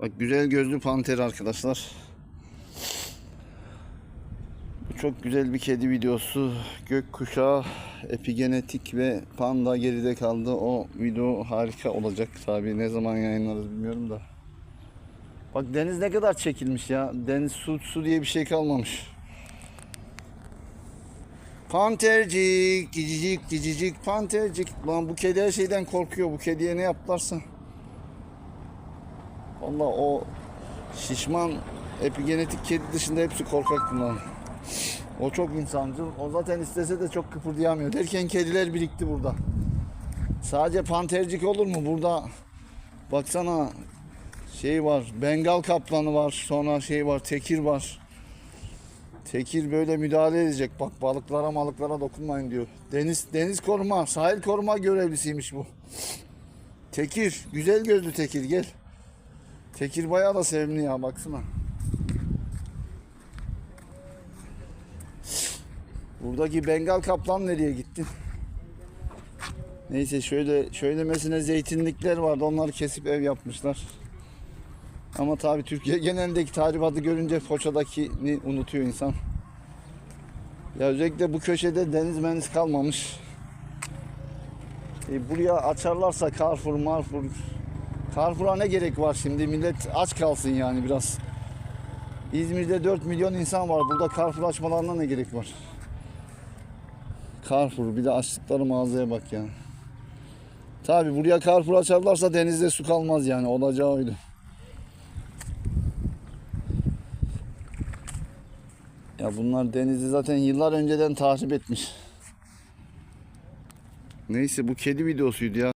Bak güzel gözlü panter arkadaşlar. Çok güzel bir kedi videosu. Gökkuşağı, epigenetik ve panda geride kaldı. O video harika olacak tabii. Ne zaman yayınlarız bilmiyorum da. Bak deniz ne kadar çekilmiş ya. Deniz su, su diye bir şey kalmamış. Pantercik, cicicik, cicicik, pantercik. Lan bu kedi her şeyden korkuyor. Bu kediye ne yaptılarsa. Valla o şişman epigenetik kedi dışında hepsi korkak bunlar. O çok insancıl. O zaten istese de çok kıpırdayamıyor. Derken kediler birikti burada. Sadece pantercik olur mu? Burada baksana şey var. Bengal kaplanı var. Sonra şey var. Tekir var. Tekir böyle müdahale edecek. Bak balıklara malıklara dokunmayın diyor. Deniz deniz koruma, sahil koruma görevlisiymiş bu. Tekir, güzel gözlü Tekir gel. Tekir bayağı da sevimli ya baksana. Buradaki Bengal kaplan nereye gitti? Neyse şöyle şöyle mesela zeytinlikler vardı. Onları kesip ev yapmışlar. Ama tabii Türkiye genelindeki tahribatı görünce Foça'dakini unutuyor insan. Ya özellikle bu köşede deniz meniz kalmamış. E, buraya açarlarsa Carrefour, Marfour. Carrefour'a ne gerek var şimdi? Millet aç kalsın yani biraz. İzmir'de 4 milyon insan var. Burada Carrefour açmalarına ne gerek var? Carrefour bir de açtıkları mağazaya bak ya. Tabi buraya Carrefour açarlarsa denizde su kalmaz yani olacağı oydu. Ya bunlar denizi zaten yıllar önceden tahrip etmiş. Neyse bu kedi videosuydu ya.